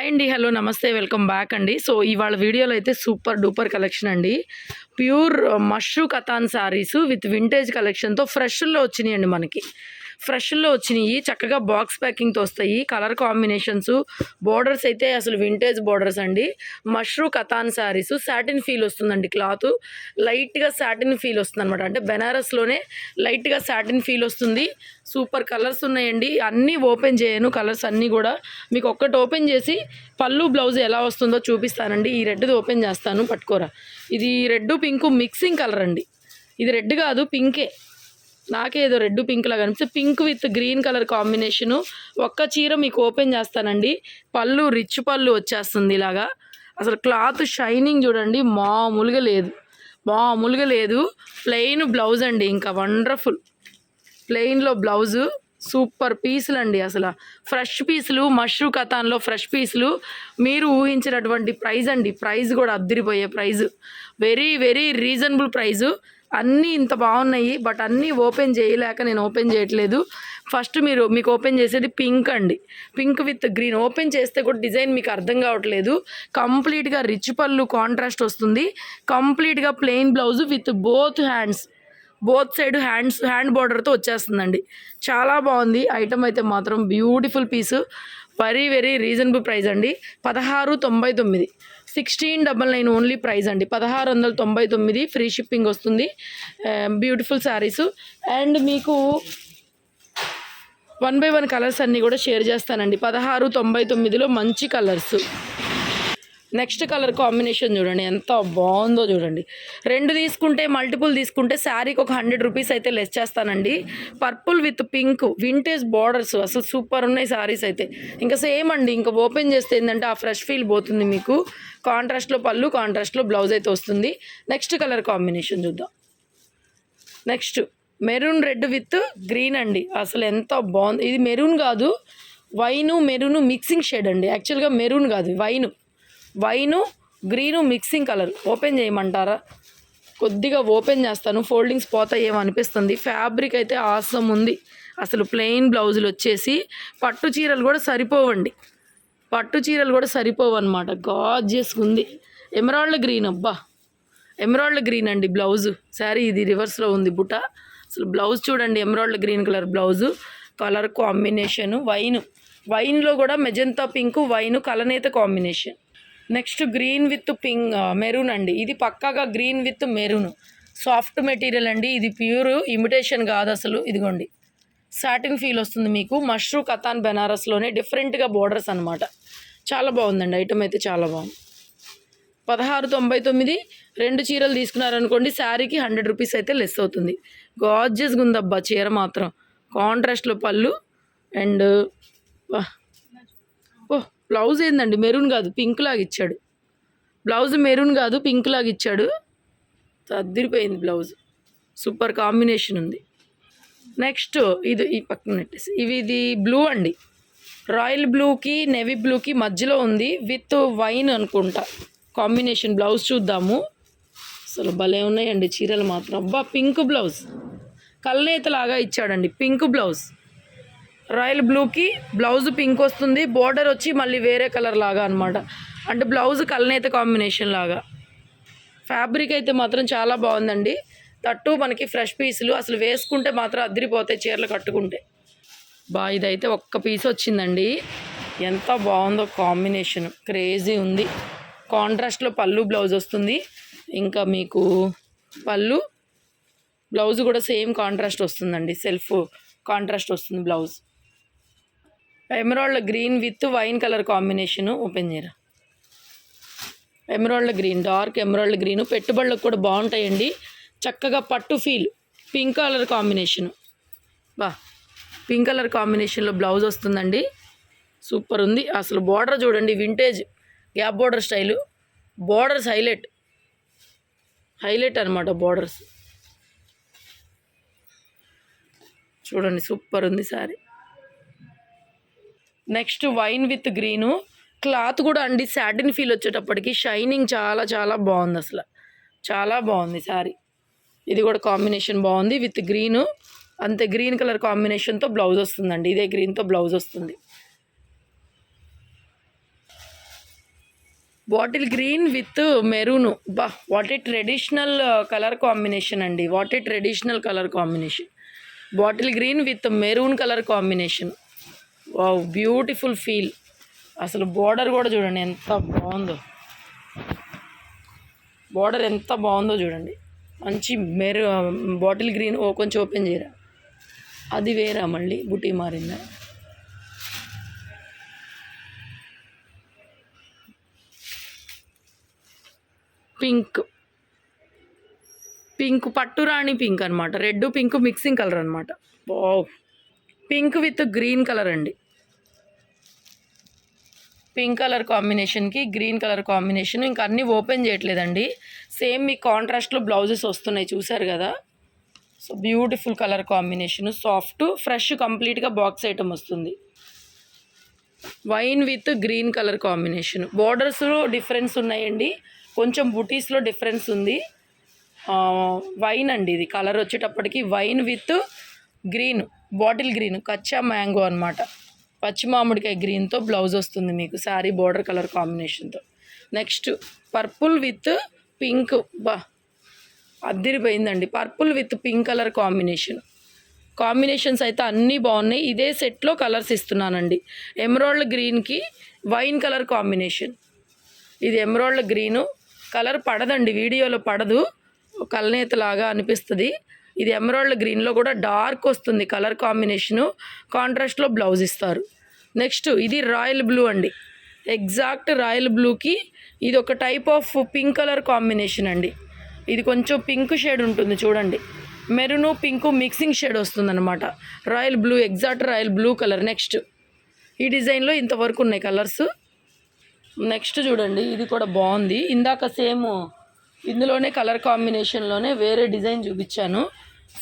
Hi అండి hello నమస్తే welcome back అండి. సో ఇవాళ వీడియోలో అయితే సూపర్ డూపర్ కలెక్షన్ అండి. Pure mashru katan saris with vintage కలెక్షన్తో ఫ్రెష్లో వచ్చినాయండి మనకి. ఫ్రెష్లో వచ్చినాయి చక్కగా బాక్స్ ప్యాకింగ్తో వస్తాయి. కలర్ కాంబినేషన్స్ బోర్డర్స్ అయితే అసలు వింటేజ్ బోర్డర్స్ అండి. మష్రూ కథాన్ శారీస్ సాటిన్ ఫీల్ వస్తుందండి క్లాత్. లైట్గా సాటిన్ ఫీల్ వస్తుంది అనమాట అంటే బెనారస్లోనే లైట్గా సాటిన్ ఫీల్ వస్తుంది. సూపర్ కలర్స్ ఉన్నాయండి. అన్నీ ఓపెన్ చేయను కలర్స్ అన్నీ కూడా. మీకు ఒక్కటి ఓపెన్ చేసి పళ్ళు బ్లౌజ్ ఎలా వస్తుందో చూపిస్తానండి. ఈ రెడ్ది ఓపెన్ చేస్తాను పట్టుకోరా. ఇది రెడ్ పింక్ మిక్సింగ్ కలర్ అండి. ఇది రెడ్ కాదు పింకే. నాకే ఏదో రెడ్ పింక్ లాగా pink with green colour combination ఒక్క చీర మీకు ఓపెన్ చేస్తానండి. పళ్ళు రిచ్ పళ్ళు వచ్చేస్తుంది ఇలాగా. అసలు క్లాత్ షైనింగ్ చూడండి మామూలుగా లేదు. మామూలుగా లేదు. ప్లెయిన్ బ్లౌజ్ అండి ఇంకా వండర్ఫుల్ ప్లెయిన్లో బ్లౌజు సూపర్ పీసులు అండి అసలు. ఫ్రెష్ పీసులు మష్రూ కథాన్లో ఫ్రెష్ పీసులు మీరు ఊహించినటువంటి ప్రైజ్ అండి. ప్రైజ్ కూడా అద్దరిపోయే price very very reasonable price అన్నీ ఇంత బాగున్నాయి బట్ అన్నీ ఓపెన్ చేయలేక నేను ఓపెన్ చేయట్లేదు. ఫస్ట్ మీరు మీకు ఓపెన్ చేసేది పింక్ అండి. Pink with green. ఓపెన్ చేస్తే కూడా డిజైన్ మీకు అర్థం కావట్లేదు. కంప్లీట్గా రిచ్ పళ్ళు కాంట్రాస్ట్ వస్తుంది. కంప్లీట్గా plain blouse with both hands. Both side hands hand బార్డర్తో వచ్చేస్తుందండి. చాలా బాగుంది. ఐటమ్ అయితే మాత్రం beautiful piece. Very very reasonable price అండి. పదహారు తొంభై తొమ్మిది. Sixteen double nine only price అండి. పదహారు వందల తొంభై తొమ్మిది ఫ్రీ షిప్పింగ్ వస్తుంది. బ్యూటిఫుల్ శారీస్ అండ్ మీకు వన్ బై వన్ కలర్స్ అన్నీ కూడా షేర్ చేస్తానండి. పదహారు తొంభై తొమ్మిదిలో మంచి కలర్స్ నెక్స్ట్ కలర్ కాంబినేషన్ చూడండి ఎంత బాగుందో చూడండి. రెండు తీసుకుంటే మల్టిపుల్ తీసుకుంటే శారీకి ఒక హండ్రెడ్ రూపీస్ అయితే లెస్ చేస్తానండి. Purple with pink vintage borders అసలు సూపర్ ఉన్నాయి శారీస్ అయితే. ఇంకా సేమ్ అండి ఇంకా ఓపెన్ చేస్తే ఏంటంటే ఆ ఫ్రెష్ ఫీల్ పోతుంది మీకు. కాంట్రాస్ట్లో పళ్ళు కాంట్రాస్ట్లో బ్లౌజ్ అయితే వస్తుంది. నెక్స్ట్ కలర్ కాంబినేషన్ చూద్దాం. Next maroon red with green అండి. అసలు ఎంత బాగుంది. ఇది మెరూన్ కాదు వైను మెరూన్ మిక్సింగ్ షేడ్ అండి. యాక్చువల్గా మెరూన్ కాదు wine. Wine green mixing colour. Open చేయమంటారా? కొద్దిగా ఓపెన్ చేస్తాను. ఫోల్డింగ్స్ పోతాయేమో అనిపిస్తుంది. ఫ్యాబ్రిక్ అయితే ఆసం ఉంది. అసలు ప్లెయిన్ బ్లౌజులు వచ్చేసి పట్టు చీరలు కూడా సరిపోవండి. పట్టు చీరలు కూడా సరిపోవు అనమాట గాజెస్ ఉంది. ఎమరాల్డ్ గ్రీన్ అబ్బా. ఎమరాల్డ్ గ్రీన్ అండి బ్లౌజు. శారీ ఇది రివర్స్లో ఉంది బుట్ట అసలు బ్లౌజ్ చూడండి emerald green colour blouse. Colour combination wine. వైన్లో కూడా magenta pink wine కలనేత combination. Next green with pink maroon అండి. ఇది పక్కాగా green with maroon. Soft material అండి. ఇది ప్యూర్ ఇమిటేషన్ కాదు అసలు. ఇదిగోండి. సాటిన్ ఫీల్ వస్తుంది మీకు. మష్రూ కథాన్ బెనారస్లోనే డిఫరెంట్గా బోర్డర్స్ అనమాట చాలా బాగుందండి. ఐటమ్ అయితే చాలా బాగుంది. పదహారు తొంభై తొమ్మిది. రెండు చీరలు తీసుకున్నారనుకోండి శారీకి హండ్రెడ్ రూపీస్ అయితే లెస్ అవుతుంది. గాజెస్గా ఉందబ్బా చీర మాత్రం. కాంట్రాస్ట్లో పళ్ళు అండ్ ఓ బ్లౌజ్ ఏందండి? మెరూన్ కాదు పింక్ లాగా ఇచ్చాడు. బ్లౌజ్ మెరూన్ కాదు పింక్ లాగా ఇచ్చాడు. అద్దరిపోయింది బ్లౌజ్. సూపర్ కాంబినేషన్ ఉంది. నెక్స్ట్ ఇది ఈ పక్కన నెట్టేసి ఇవి ఇది బ్లూ అండి. రాయల్ బ్లూకి నెవీ బ్లూకి మధ్యలో ఉంది. విత్ వైన్ అనుకుంటా. కాంబినేషన్ బ్లౌజ్ చూద్దాము. అసలు భలే ఉన్నాయండి చీరలు మాత్రం. అబ్బా పింక్ బ్లౌజ్. కల్నేతలాగా ఇచ్చాడండి పింక్ బ్లౌజ్. రాయల్ బ్లూకి బ్లౌజ్ పింక్ వస్తుంది. బోర్డర్ వచ్చి మళ్ళీ వేరే కలర్ లాగా అనమాట అంటే బ్లౌజ్ కలనైతే కాంబినేషన్ లాగా. ఫ్యాబ్రిక్ అయితే మాత్రం చాలా బాగుందండి. తట్టు మనకి ఫ్రెష్ పీసులు అసలు వేసుకుంటే మాత్రం అదిరిపోతాయి చీరలు కట్టుకుంటే. బా ఇదైతే ఒక్క పీస్ వచ్చిందండి. ఎంత బాగుందో కాంబినేషన్ క్రేజీ ఉంది. కాంట్రాస్ట్లో పళ్ళు బ్లౌజ్ వస్తుంది. ఇంకా మీకు పళ్ళు బ్లౌజ్ కూడా సేమ్ కాంట్రాస్ట్ వస్తుందండి. సెల్ఫ్ కాంట్రాస్ట్ వస్తుంది blouse. Emerald green with wine colour combination open చేయరా. Emerald green dark emerald green. పెట్టుబడులకు కూడా బాగుంటాయండి. చక్కగా పట్టు ఫీల్ పింక్ కలర్ కాంబినేషన్. బా పింక్ కలర్ కాంబినేషన్లో బ్లౌజ్ వస్తుందండి. సూపర్ ఉంది. అసలు బార్డర్ చూడండి vintage gap border style. Borders highlight. Highlight అనమాట బార్డర్స్. చూడండి సూపర్ ఉంది saree. Next wine with green. Cloth కూడా అండి సాటిన్ ఫీల్ వచ్చేటప్పటికి షైనింగ్ చాలా చాలా బాగుంది అసలు. చాలా బాగుంది సారీ. ఇది కూడా కాంబినేషన్ బాగుంది విత్ గ్రీను. అంతే గ్రీన్ కలర్ కాంబినేషన్తో బ్లౌజ్ వస్తుందండి. ఇదే గ్రీన్తో బ్లౌజ్ వస్తుంది. Bottle green with maroon. బా what a traditional colour combination అండి. What a traditional colour combination bottle green with maroon colour combination. Wow beautiful feel. అసలు బోర్డర్ కూడా చూడండి ఎంత బాగుందో. బోర్డర్ ఎంత బాగుందో చూడండి. మంచి మెరు బాటిల్ గ్రీన్ ఓ కొంచెం ఓపెన్ చేయరా. అది వేరా మళ్ళీ బుటీ మారిందా? పింక్ పింక్ పట్టు రాణి పింక్ అనమాట రెడ్ పింక్ మిక్సింగ్ కలర్ అనమాట బావ్ పింక్ విత్ గ్రీన్ కలర్ అండి. పింక్ కలర్ కాంబినేషన్కి గ్రీన్ కలర్ కాంబినేషన్ ఇంకా అన్నీ ఓపెన్ చేయట్లేదండి. సేమ్ మీ కాంట్రాస్ట్లో బ్లౌజెస్ వస్తున్నాయి చూసారు కదా? So beautiful colour combination. Soft fresh కంప్లీట్గా బాక్స్ ఐటమ్ వస్తుంది. Wine with green colour combination. బోర్డర్స్లో difference ఉన్నాయండి. కొంచెం బుటీస్లో డిఫరెన్స్ ఉంది. వైన్ అండి ఇది. కలర్ వచ్చేటప్పటికి wine with green bottle green kachcha mango అనమాట పచ్చి మామిడికాయ గ్రీన్తో బ్లౌజ్ వస్తుంది మీకు శారీ బోర్డర్ కలర్ కాంబినేషన్తో నెక్స్ట్ పర్పుల్ విత్ పింక్ బా అద్దరిపోయిందండి. Purple with pink colour combination combinations అయితే అన్నీ బాగున్నాయి. ఇదే సెట్లో కలర్స్ ఇస్తున్నానండి. ఎమరాల్డ్ గ్రీన్కి వైన్ కలర్ కాంబినేషన్ ఇది ఎమరాల్డ్ గ్రీను కలర్ పడదండి వీడియోలో పడదు. కలనేత లాగా అనిపిస్తుంది. ఇది ఎమరాల్డ్ గ్రీన్లో కూడా డార్క్ వస్తుంది కలర్ కాంబినేషను. కాంట్రాస్ట్లో బ్లౌజ్ ఇస్తారు. నెక్స్ట్ ఇది రాయల్ బ్లూ అండి. ఎగ్జాక్ట్ రాయల్ బ్లూకి ఇది ఒక type of pink colour combination అండి. ఇది కొంచెం పింక్ షేడ్ ఉంటుంది చూడండి. మెరూను పింకు మిక్సింగ్ షేడ్ వస్తుందన్నమాట. Royal blue exact royal blue colour. Next ఈ డిజైన్లో ఇంతవరకు ఉన్నాయి కలర్స్. నెక్స్ట్ చూడండి ఇది కూడా బాగుంది. ఇందాక సేమ్ ఇందులోనే కలర్ కాంబినేషన్లోనే వేరే డిజైన్ చూపించాను.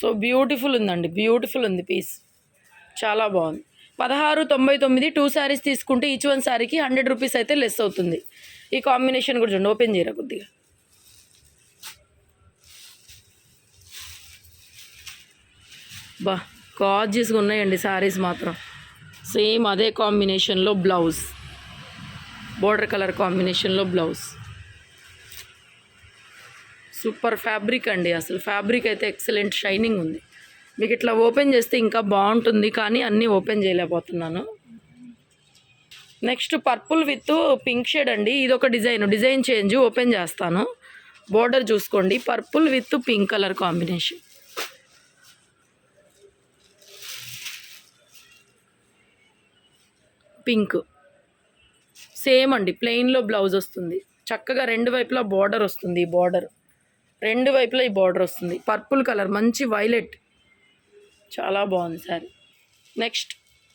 సో బ్యూటిఫుల్ ఉందండి బ్యూటిఫుల్ ఉంది పీస్. చాలా బాగుంది. పదహారు తొంభై తొమ్మిది టూ శారీస్ తీసుకుంటే ఈచ్ వన్ శారీకి హండ్రెడ్ రూపీస్ అయితే లెస్ అవుతుంది. ఈ కాంబినేషన్ కూడా చూడండి ఓపెన్ చేయరా కొద్దిగా? బా గాజెస్గా ఉన్నాయండి శారీస్ మాత్రం. సేమ్ అదే కాంబినేషన్లో బ్లౌజ్. బోర్డర్ కలర్ కాంబినేషన్లో బ్లౌజ్. సూపర్ ఫ్యాబ్రిక్ అండి అసలు. ఫ్యాబ్రిక్ అయితే ఎక్సలెంట్ షైనింగ్ ఉంది. మీకు ఇట్లా ఓపెన్ చేస్తే ఇంకా బాగుంటుంది కానీ అన్నీ ఓపెన్ చేయలేకపోతున్నాను. Next purple with pink shade అండి. ఇది ఒక డిజైన్ డిజైన్ చేంజ్ ఓపెన్ చేస్తాను. బోర్డర్ చూసుకోండి. Purple with pink colour combination. Pink. Same అండి. ప్లెయిన్లో బ్లౌజ్ వస్తుంది. చక్కగా రెండు వైపులా బార్డర్ వస్తుంది ఈ బార్డర్. రెండు వైపులా ఈ బార్డర్ వస్తుంది. పర్పుల్ కలర్ మంచి వైలెట్. చాలా బాగుంది సారీ. నెక్స్ట్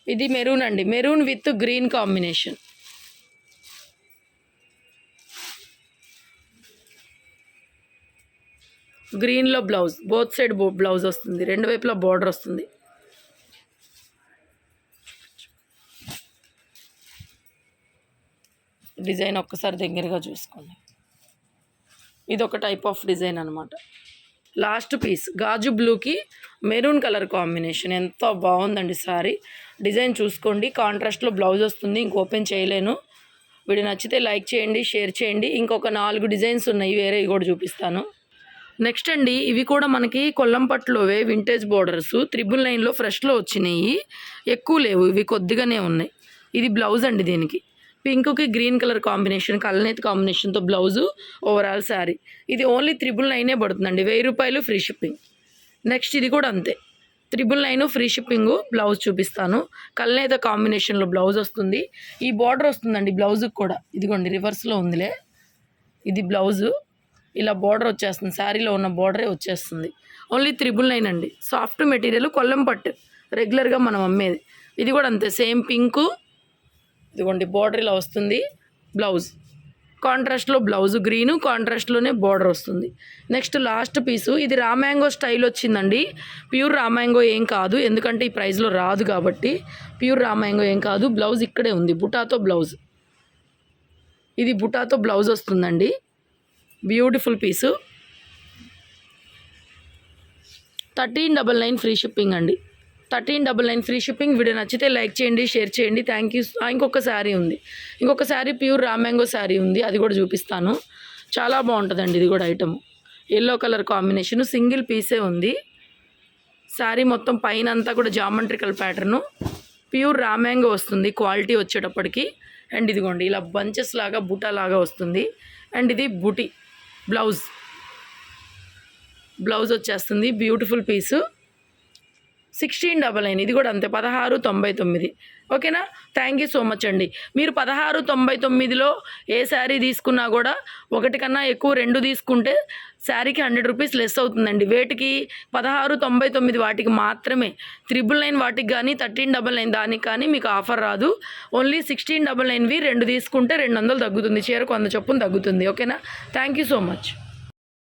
ఇది మెరూన్ అండి. Maroon with green combination. గ్రీన్లో బ్లౌజ్ బోత్ సైడ్ బ్లౌజ్ వస్తుంది. రెండు వైపులా బార్డర్ వస్తుంది. డిజైన్ ఒక్కసారి దగ్గరగా చూసుకోండి. ఇది ఒక టైప్ ఆఫ్ డిజైన్ అనమాట లాస్ట్ పీస్ గాజు బ్లూకి మెరూన్ కలర్ కాంబినేషన్ ఎంతో బాగుందండి సారీ డిజైన్ చూసుకోండి. కాంట్రాస్ట్లో బ్లౌజ్ వస్తుంది. ఇంక ఓపెన్ చేయలేను. వీడియో నచ్చితే లైక్ చేయండి షేర్ చేయండి. ఇంకొక నాలుగు డిజైన్స్ ఉన్నాయి. వేరే కూడా చూపిస్తాను. నెక్స్ట్ అండి ఇవి కూడా మనకి కొల్లంపట్లోవే వింటేజ్ బోర్డర్స్ త్రిబుల్ నైన్లో ఫ్రెష్లో వచ్చినాయి. ఎక్కువ లేవు. ఇవి కొద్దిగానే ఉన్నాయి. ఇది బ్లౌజ్ అండి దీనికి. పింక్కి గ్రీన్ కలర్ కాంబినేషన్ కలనేతి కాంబినేషన్తో బ్లౌజు ఓవరాల్ శారీ ఇది ఓన్లీ త్రిబుల్ నైనే పడుతుందండి. వెయ్యి రూపాయలు ఫ్రీ షిప్పింగ్ నెక్స్ట్ ఇది కూడా అంతే. Triple nine free shipping blouse చూపిస్తాను. కళ్ళనేత కాంబినేషన్లో బ్లౌజ్ వస్తుంది. ఈ బార్డర్ వస్తుందండి బ్లౌజ్కి కూడా. ఇదిగోండి రివర్స్లో ఉందిలే. ఇది బ్లౌజు. ఇలా బార్డర్ వచ్చేస్తుంది. శారీలో ఉన్న బార్డరే వచ్చేస్తుంది. ఓన్లీ త్రిబుల్ నైన్ అండి. సాఫ్ట్ మెటీరియల్ కొల్లం పట్టు. రెగ్యులర్గా మనం అమ్మేది. ఇది కూడా అంతే. సేమ్ పింకు ఇదిగోండి బార్డర్ ఇలా వస్తుంది. బ్లౌజ్ కాంట్రాస్ట్లో బ్లౌజ్ గ్రీను కాంట్రాస్ట్లోనే బార్డర్ వస్తుంది. నెక్స్ట్ లాస్ట్ పీసు ఇది రామ్యాంగో స్టైల్ వచ్చిందండి. ప్యూర్ రామ్యాంగో ఏం కాదు ఎందుకంటే ఈ ప్రైస్లో రాదు కాబట్టి. ప్యూర్ రామ్యాంగో ఏం కాదు బ్లౌజ్ ఇక్కడే ఉంది బుటాతో బ్లౌజ్ ఇది బుటాతో బ్లౌజ్ వస్తుందండి. Beautiful piece thirteen double nine free shipping అండి. Thirteen double nine free shipping video నచ్చితే లైక్ చేయండి షేర్ చేయండి. థ్యాంక్ యూ ఇంకొక శారీ ఉంది. ఇంకొక శారీ ప్యూర్ రామ్యాంగో శారీ ఉంది. అది కూడా చూపిస్తాను. చాలా బాగుంటుందండి ఇది కూడా item. Yellow colour combination single పీసే ఉంది. శారీ మొత్తం పైన అంతా కూడా geometrical pattern pure raw mango వస్తుంది. క్వాలిటీ వచ్చేటప్పటికి. అండ్ ఇదిగోండి ఇలా బంచెస్ లాగా బుటా లాగా వస్తుంది. అండ్ ఇది బుటి బ్లౌజ్ బ్లౌజ్ వచ్చేస్తుంది. Beautiful piece sixteen double nine. ఇది కూడా అంతే. పదహారు తొంభై తొమ్మిది. ఓకేనా? థ్యాంక్ యూ సో మచ్ అండి. మీరు పదహారు తొంభై తొమ్మిదిలో ఏ శారీ తీసుకున్నా కూడా ఒకటి కన్నా ఎక్కువ రెండు తీసుకుంటే శారీకి హండ్రెడ్ రూపీస్ లెస్ అవుతుందండి. వేటికి పదహారు తొంభై తొమ్మిది వాటికి మాత్రమే. త్రిబుల్ నైన్ వాటికి కానీ థర్టీన్ డబల్ నైన్ దానికి కానీ మీకు ఆఫర్ రాదు. ఓన్లీ సిక్స్టీన్ డబల్ నైన్వి రెండు తీసుకుంటే రెండు వందలు తగ్గుతుంది. చీరకు వంద చొప్పున తగ్గుతుంది. ఓకేనా? Thank you so much